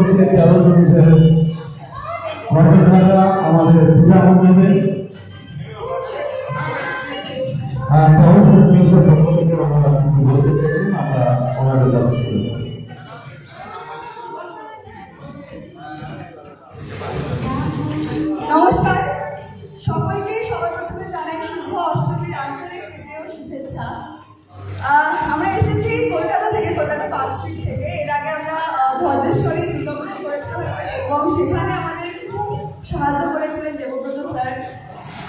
থেকে তেরো জিনিসের কর্মকাররা আমাদের পূজা মণ্ডপে আর তেরো থেকে আমরা ওনাদের কাছে শুরু সাহায্য করেছিলেন দেবব্রত স্যার।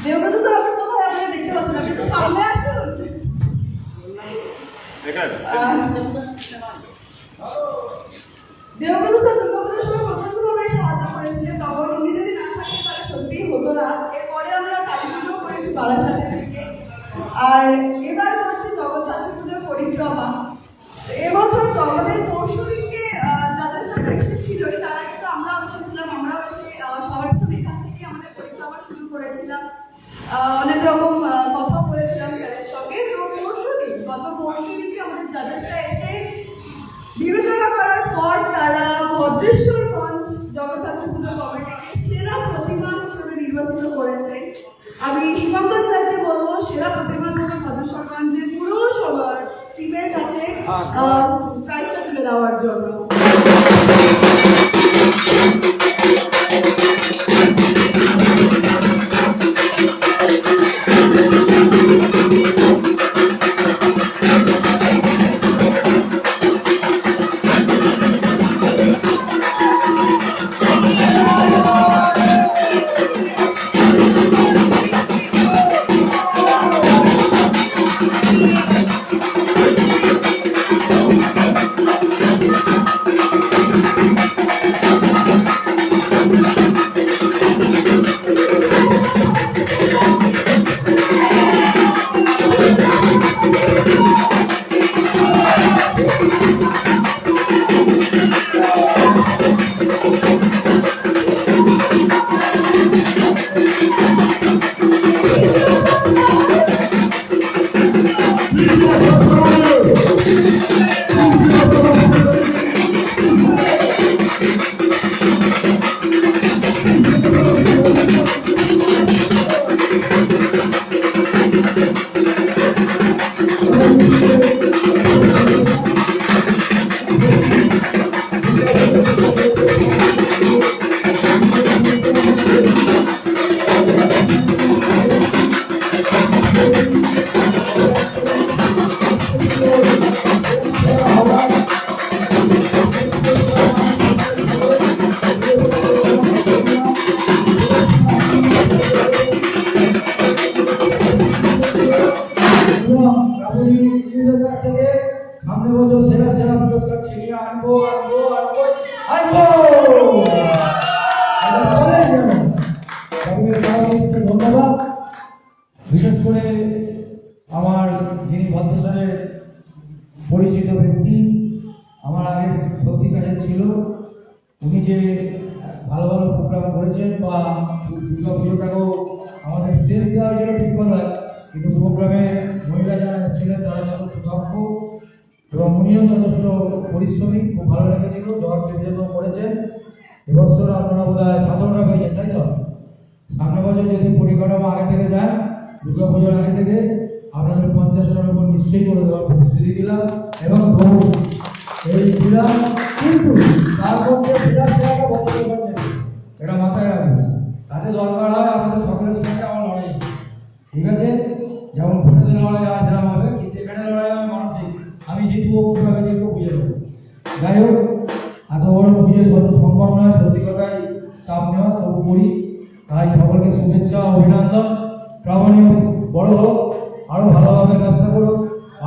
দেবব্রত স্যার আপনি কোথায়? আপনারা দেখতে পাচ্ছেন আপনি একটু সামনে আসুন। দেবব্রত স্যার দুর্গাপুজোর সময় প্রচন্ডভাবে সাহায্য করেছিলেন। তখন উনি যদি না থাকতেন তাহলে সত্যিই হতো না। এরপরে আমরা কালী পুজো করেছি বারাসাতের থেকে আর ভদ্রেশ্বরগঞ্জ জগদ্ধাত্রী পুজো কমিটিকে সেরা প্রতিমা হিসেবে নির্বাচিত করেছে। আমি শুভঙ্কর স্যারকে বলব সেরা প্রতিমার জন্য ভদ্রেশ্বরগঞ্জের পুরো টিমের কাছে প্রাইজটা তুলে দেওয়ার জন্য। যথেষ্ট পরিশ্রমী, খুব ভালো লেগেছিল জবাব বিবেচনা করেছেন এবছর আপনারা বোধ হয় সাধারণরা পেয়েছেন তাই তো? সামনে বছর যদি পরিকাঠামো আগে থেকে যান দুর্গা পুজোর আগে থেকে, আপনাদের পঞ্চাশটার উপর নিশ্চয়ই করে দেওয়ার প্রতিশ্রুতি দিলাম এবং বহু এই দিলাম কিন্তু তার এটা মাথায় রাখবেন। তাতে দরকার হয় আপনাদের সকলের সঙ্গে আমার লড়াই। ঠিক আছে? যেমন ভোটের লড়াই হয় সেরকম হবে কিন্তু এখানে লড়াই হবে মানসিক আমি জিতবো কীভাবে জিতবো বুঝে নেব যাই হোক এত বড় পুজোর কত সম্ভব নয়, সত্যি কথাই চাপ নেওয়া তবু করি তাই সকলকে শুভেচ্ছা অভিনন্দন। প্রামাণিক বড় হোক আরও ভালোভাবে ব্যবসা করুক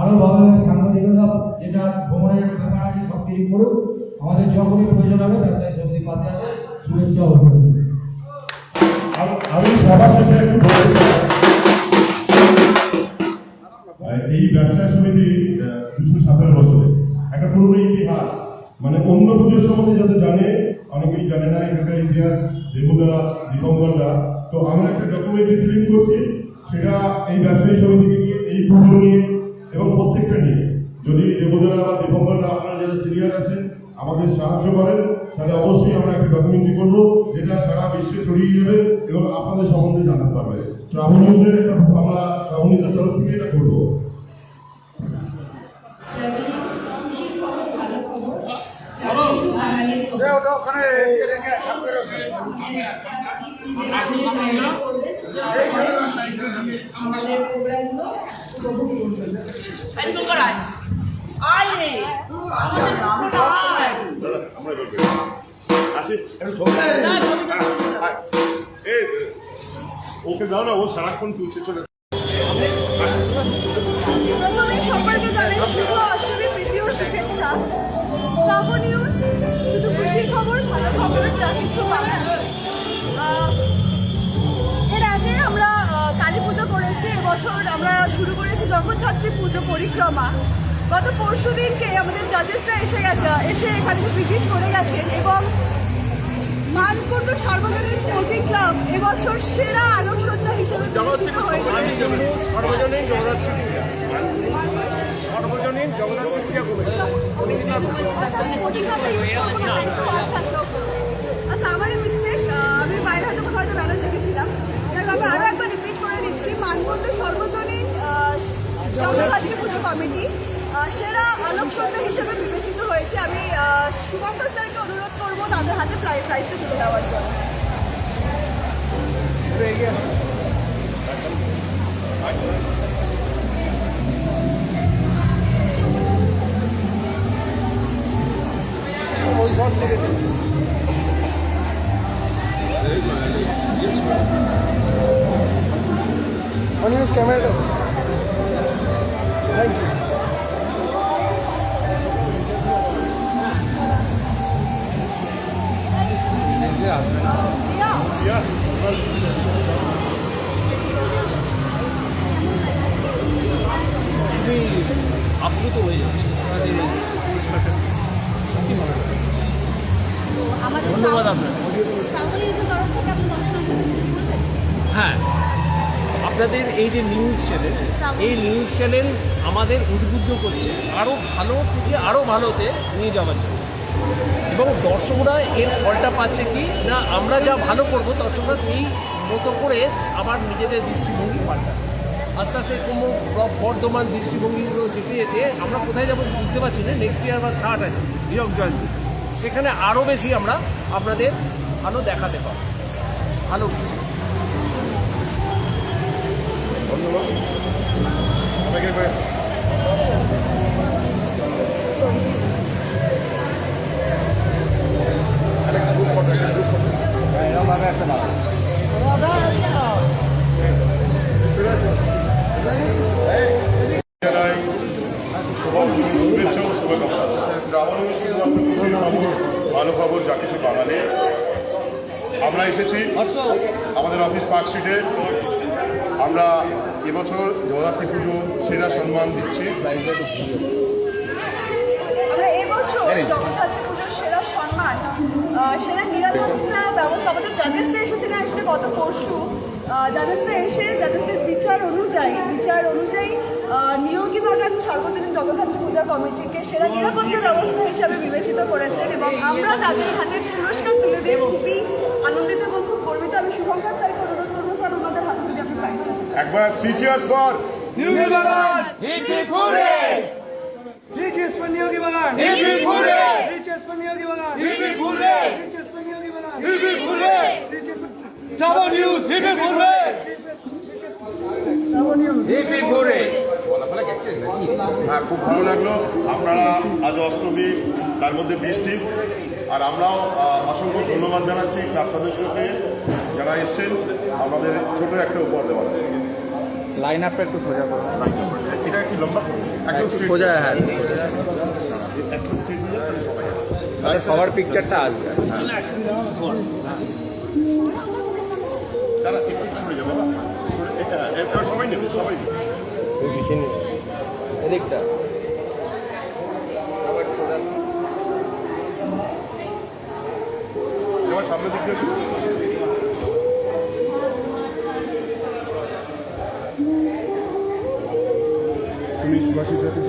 আরও ভালোভাবে সাংবাদিকতা, যেটা ভ্রমণের ব্যাপার আছে সব কিছু করুক, আমাদের যখনই প্রয়োজন হবে ব্যবসায়ী সমিতি পাশে আছে। শুভেচ্ছা অভিনন্দন। আমি সভা শেষে একটু এই ব্যবসায় সমিতি দুশো সতেরো বছরে একটা পুরনো ইতিহাস। মানে অন্য পুজোর সম্বন্ধে যাতে জানে, অনেকেই জানে না, এখানকার ইতিহাস দেবদা দীপঙ্করদা তো আমরা একটা ডকুমেন্টারি ফিল্ম করছি, সেটা এই ব্যবসায়ী সমিতিকে নিয়ে, এই পুজো নিয়ে এবং প্রত্যেকটা নিয়ে। যদি দেবদারা বা দীপঙ্করদা আপনারা যারা সিনিয়র আছেন, আমাদের সাহায্য করেন, তাহলে অবশ্যই আমরা একটা ডকুমেন্টারি করব, যেটা সারা বিশ্বে ছড়িয়ে যাবে এবং আপনাদের সম্বন্ধে জানতে পারবে। নিউজের একটা আমরা নিউজের তরফ থেকে এটা করব। ওকে দাও না ও সারাক্ষণ তুলছে চলে সকলকে জানাই শুভ অষ্টমী শুভেচ্ছা নিউজ খুশির খবর ভালো খবর যা কিছু এর আগে আমরা কালী পুজো করেছি এবছর আমরা শুরু করেছি জগদ্ধাত্রী পুজো পরিক্রমা। গত পরশু দিনকে আমাদের জাজেসরা এসে গেছে এসে এখানে ভিজিট করে গেছেন এবং মানকুণ্ড সার্বজনীন স্পোর্টিং ক্লাব এবছর সেরা আলোকসজ্জা হিসেবে বিবেচিত হয়েছে সর্বজনীন জগন্নাথ সর্বজনীন জগন্নাথ পূজা কমিটি আচ্ছা আমারই মিস্টেক আমি বাইরে হয়তো কোথাও একটা ব্যানার দেখেছিলাম। দেখ আমি আরও একবার রিপিট করে দিচ্ছি, মানকুণ্ড সর্বজনীন জগদ্ধাত্রী পুজো কমিটি সেরা আলোকসজ্জা হিসেবে বিবেচিত হয়েছে। আমি শুভঙ্কর স্যারকে অনুরোধ করব তাদের হাতে প্রাইজ প্রাইজটা তুলে দেওয়ার জন্য। অনিমেষ ক্যামেরাটা আপ্লুত হয়ে যাচ্ছে। ধন্যবাদ আপনার হ্যাঁ আপনাদের এই যে নিউজ চ্যানেল এই নিউজ চ্যানেল আমাদের উদ্বুদ্ধ করছে আরও ভালো থেকে আরও ভালোতে নিয়ে যাওয়ার জন্য। এবং দর্শকরা এর ফলটা পাচ্ছে কি? না, আমরা যা ভালো করব, দর্শকরা সেই মতো করে আবার নিজেদের দৃষ্টিভঙ্গি পাল্টায় আস্তে আস্তে কোনো বর্ধমান দৃষ্টিভঙ্গিগুলো যেতে যেতে আমরা কোথায় যাব বুঝতে পারছি না। নেক্সট ইয়ার বা স্টার্ট আছে হীরক জয়ন্তী সেখানে আরও বেশি আমরা আপনাদের ভালো দেখাতে পারব ভালো কিছু জানাই সবার শুভেচ্ছা ও শুভকামনা রাবণ শুধুমাত্র খুশির খবর ভালো খবর যা কিছু বাঙালি আমরা এসেছি আমাদের অফিস পার্ক স্ট্রিটে আমরা এবছর জগদ্ধাত্রী পুজো সেরা সম্মান দিচ্ছি। আমরা এবছর জগদ্ধাত্রী পুজোর সেরা সম্মান সেরা নিরাপত্তা ব্যবস্থা আমাদের জাজেসরা এসেছিলেন আসলে গত পরশু জাজেসরা এসে জাজেসদের বিচার অনুযায়ী বিচার অনুযায়ী আহ, নিয়োগী বাগান সার্বজনীন জগদ্ধাত্রী পূজা কমিটিকে সেরা নিরাপত্তা ব্যবস্থা হিসাবে বিবেচিত করেছেন এবং আমরা তাদের হাতে পুরস্কার তুলে দিয়ে খুবই আনন্দিত এবং খুব গর্বিত আমি শুভঙ্কর স্যারকে অনুরোধ করব স্যার ওনাদের হাতে যদি আপনি প্রাইজ দেন একবার three cheers for! Riches for Yogi Bagan! Riches for Yogi Bagan! Riches for Double News! Riches for হ্যাঁ খুব ভালো লাগল আপনারা আজ অষ্টমী তার মধ্যে বৃষ্টি আর আমরাও অসংখ্য ধন্যবাদ জানাচ্ছি ক্লাব সদস্যকে যারা এসছেন। আমাদের ছোট একটা উপহার দেওয়ার লাইন আপটা একটু সোজা এটা কি লম্বা? সোজা হ্যাঁ। হয়ে সবার পিকচারটা আসবে। দাদা একটু সরে যাবে বাবা। সরে- এটা- এটা সবাই নেবে সবাই নেবে। এদিকটা এবার সামনের দিক দিয়ে চলো। তুমি সুভাষিস দাকে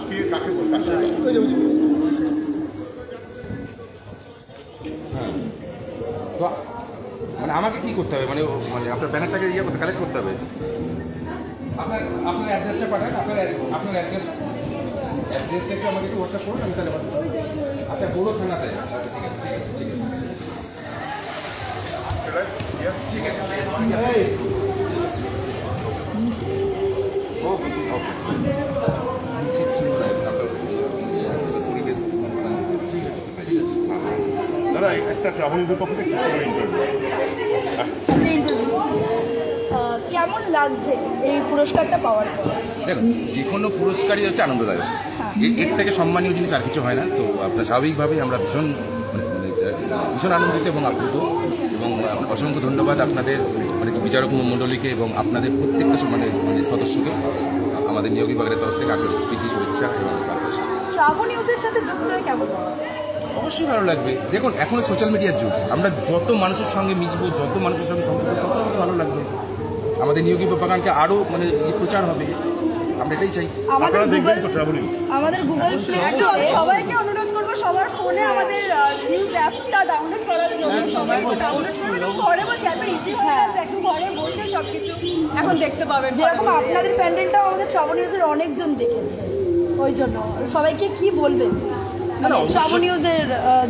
কি কাকে তো মানে আমাকে কি করতে হবে? মানে মানে আপনার ব্যানারটাকে ইয়ে করতে কালেক্ট করতে হবে? আপনার আপনার অ্যাড্রেসটা পাঠান আপনার আপনার অ্যাড্রেস অ্যাড্রেসটা একটু আমাকে একটু হোয়াটসঅ্যাপ করুন আমি তাহলে আচ্ছা বড়ো থানাতে আচ্ছা, ঠিক আছে ঠিক আছে। ঠিক আছে ঠিক আছে দাদা একটা ট্রাভেলিংয়ের পক্ষ থেকে ইন্টারভিউ ইন্টারভিউ কেমন লাগছে এই পুরস্কারটা পাওয়ার পর দেখুন যে কোনো পুরস্কারই হচ্ছে আনন্দদায়ক। এর- এর থেকে সম্মানীয় জিনিস আর কিছু হয় না। তো আপনার স্বাভাবিকভাবেই আমরা ভীষণ মানে মানে যে- ভীষণ আনন্দিত এবং আপ্লুত। এবং অসংখ্য ধন্যবাদ আপনাদের মানে বিচারক মণ্ডলীকে এবং আপনাদের প্রত্যেকটা মানে মানে সদস্যকে আমাদের নিয়োগ বিভাগের তরফ থেকে আগ্রহ প্রীতি শুভেচ্ছা এবং ভালোবাসা। সাথে যুক্ত হয়ে কেমন অবশ্যই ভালো লাগবে। দেখুন এখন সোশ্যাল মিডিয়ার যুগ। আমরা যত মানুষের সঙ্গে মিশবো যত মানুষের সঙ্গে সংযুক্ত তত আমাদের ভালো লাগবে। আমাদের নিয়োগী বাগানকে আরও মানে প্রচার হবে। আমরা এটাই চাই। আমাদের গুগল আমাদের গুগল প্লে স্টোর সবাইকে অনুরোধ করব সবার ফোনে আমাদের নিউজ অ্যাপটা ডাউনলোড করার জন্য সবাই ডাউনলোড করবেন ঘরে বসে এত ইজি হয়ে গেছে এখন ঘরে বসে সবকিছু এখন দেখতে পাবেন। যেরকম আপনাদের প্যান্ডেলটাও আমাদের ট্রাভো নিউজের অনেকজন দেখেছে ওই জন্য। সবাইকে কি বলবেন? না, মানে জন্য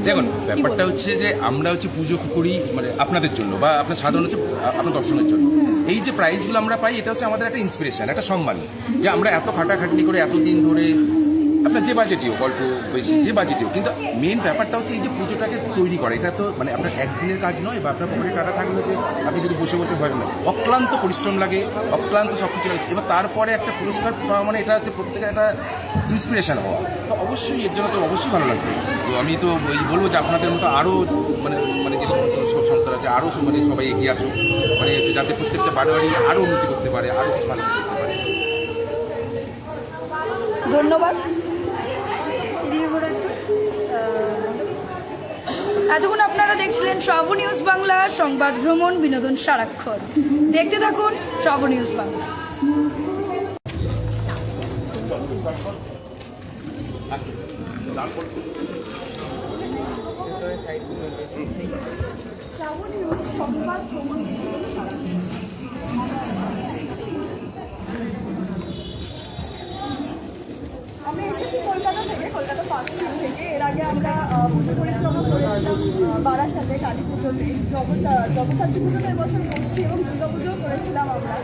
দেখুন ব্যাপারটা হচ্ছে যে আমরা হচ্ছে পুজো করি মানে আপনাদের জন্য বা আপনার সাধারণ হচ্ছে আপনার দর্শনের জন্য। এই যে প্রাইজগুলো আমরা পাই এটা হচ্ছে আমাদের একটা ইন্সপিরেশন একটা সম্মান। যে আমরা এত খাটাখাটনি করে এত দিন ধরে আপনার যে বাজেটিও গল্প বেশি, যে বাজেটিও কিন্তু মেন ব্যাপারটা হচ্ছে এই যে পুজোটাকে তৈরি করা, এটা তো মানে আপনার একদিনের কাজ নয় বা আপনার পকেটে টাকা থাকলে যে আপনি যদি বসে বসে ভয় না অক্লান্ত পরিশ্রম লাগে, অক্লান্ত সব কিছু লাগে এবার তারপরে একটা পুরস্কার পাওয়া মানে এটা হচ্ছে প্রত্যেকের একটা ইন্সপিরেশান হওয়া। তো অবশ্যই এর জন্য তো অবশ্যই ভালো লাগবে। তো আমি তো ওই বলব যে আপনাদের মতো আরও মানে মানে যে সমস্ত সব সংস্থা আছে আরও মানে সবাই এগিয়ে আসুক। মানে যাতে প্রত্যেকটা বাড়ি আরও উন্নতি করতে পারে আরও ভালো করতে পারে। ধন্যবাদ। এতক্ষণ আপনারা দেখছিলেন ট্রাভো নিউজ বাংলা, সংবাদ ভ্রমণ, বিনোদন সারাক্ষর দেখতে থাকুন ট্রাভো নিউজ বাংলা। নিউজ সংবাদ ভ্রমণ এসেছি কলকাতা থেকে, কলকাতা পার্ক থেকে। এর আগে আমরা পুজো পরিক্রমা করেছিলাম বারাসাতে, কালী পুজোতে জগৎ জগদ্ধাত্রী পুজোতে এবছর করছি এবং দুর্গা পুজোও করেছিলাম আমরা।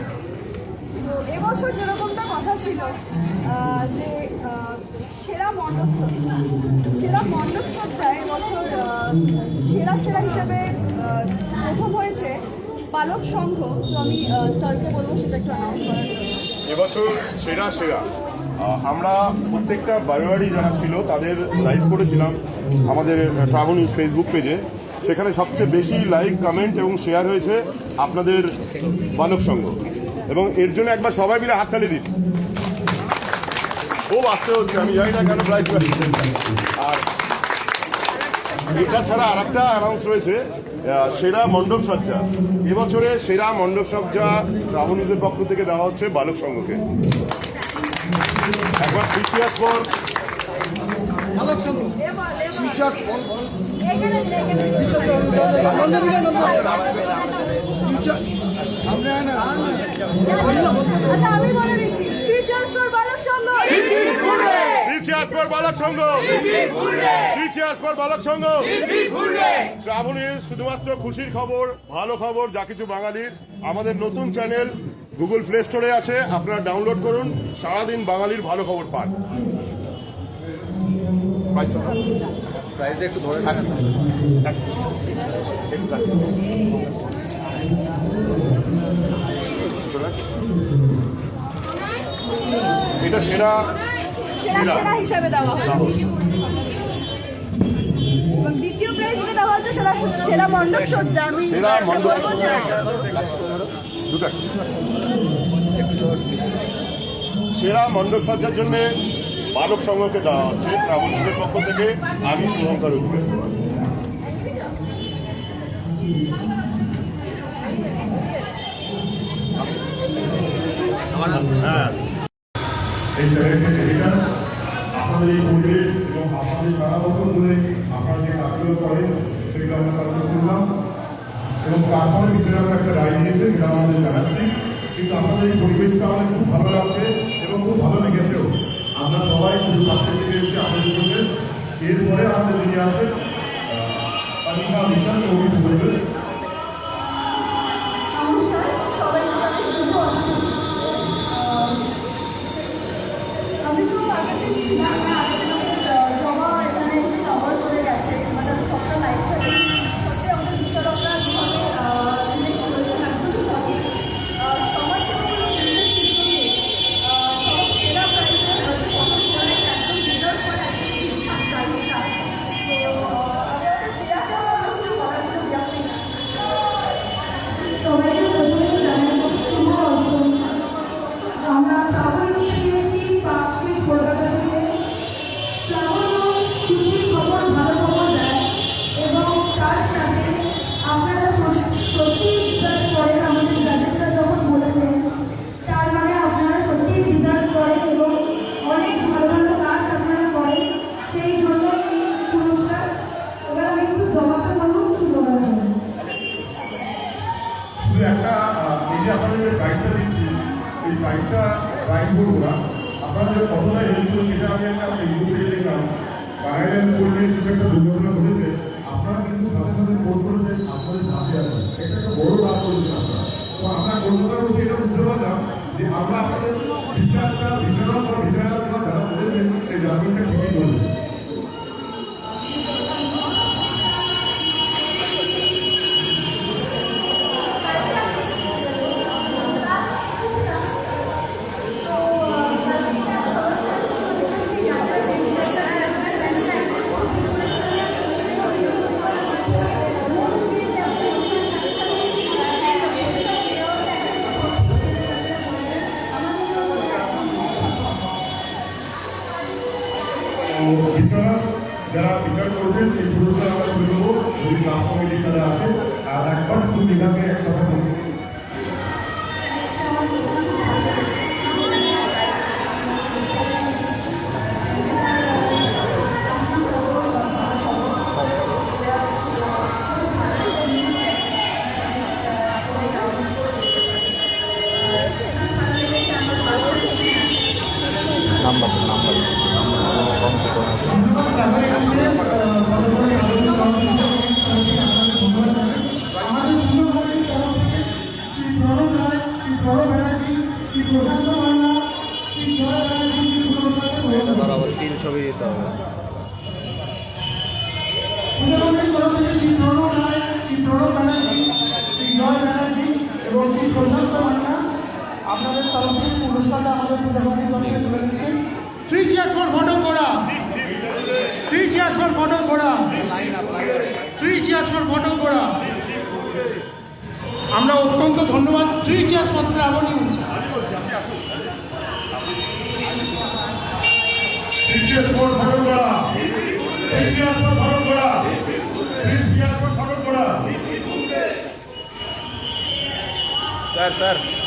তো এবছর যেরকমটা কথা ছিল যে সেরা মণ্ডপ সজ্জা সেরা মণ্ডপ সজ্জায় এবছর সেরা সেরা হিসেবে প্রথম হয়েছে বালক সংঘ। তো আমি স্যারকে বলব সেটা একটু অ্যানাউন্স করার জন্য। এবছর সেরা সেরা। আমরা প্রত্যেকটা বারোয়ারি যারা ছিল, তাদের লাইভ করেছিলাম আমাদের ট্রাভেল নিউজ ফেসবুক পেজে সেখানে সবচেয়ে বেশি লাইক কমেন্ট এবং শেয়ার হয়েছে আপনাদের বালক সংঘ। এবং এর জন্য একবার সবাই মিলে হাততালি দিন। খুব আসতে হচ্ছে, আমি জানি না কেন প্রাইজ আর এটা ছাড়া আর একটা অ্যানাউন্স রয়েছে সেরা মণ্ডপ সজ্জা। এবছরে সেরা মণ্ডপ সজ্জা নিউজের পক্ষ থেকে দেওয়া হচ্ছে বালক সংঘকে। একবার ইতিহাস পর আমি বলে দিচ্ছি ফিচার্স বালক সংঘ ইতিহাস পর বালক সংঘ নিউজ শুধুমাত্র খুশির খবর ভালো খবর যা কিছু বাঙালির আমাদের নতুন চ্যানেল গুগল প্লে স্টোরে আছে আপনারা ডাউনলোড করুন সারাদিন বাঙালির ভালো খবর পান। একটু ধরে এটা সেরা সেরা হিসাবে দেওয়া হয়। দ্বিতীয় প্রাইজ দেওয়া হচ্ছে সেরা সেরা মণ্ডপ সজ্জা। আমি সেরা মণ্ডপ দুটো। সেরা মণ্ডপ সজ্জার জন্যে বালক সংঘকে দেওয়া হচ্ছে। ট্রাভেল পক্ষ থেকে আমি শুভঙ্কর হ্যাঁ। আপনাদের এই এবং আপনাদের সারা বছর ধরে আপনারা যে কাজগুলো করেন, সেগুলো আমরা করলাম এবং তারপরে একটা রায় সেটা আমাদের জানাচ্ছি। কিন্তু আপনাদের এই পরিবেশটা আমাদের খুব ভালো লাগছে এবং খুব ভালো লেগেছেও। আমরা সবাই শুধু পাশে থেকে এসে আমাদের করবেন। এরপরে আমাদের যিনি আছেন পানিশা করবেন শ্রী প্রশান্ত মান্না আপনাদের তরফ থেকে পুরস্কারটা আমাদের তুলে থ্রি চেয়ার্স ফর ফটো ঘোড়া থ্রি চেয়ার্স ফর ফটো ঘোড়া থ্রি চেয়ার্স ফর ফটো ঘোড়া আমরা অত্যন্ত ধন্যবাদ। Three cheers for Shraban. News three ঘোড়া থ্রি চেয়ার্স ফর ফটো ঘোড়া থ্রি চেয়ার্স ফর ঘোড়া सर सर।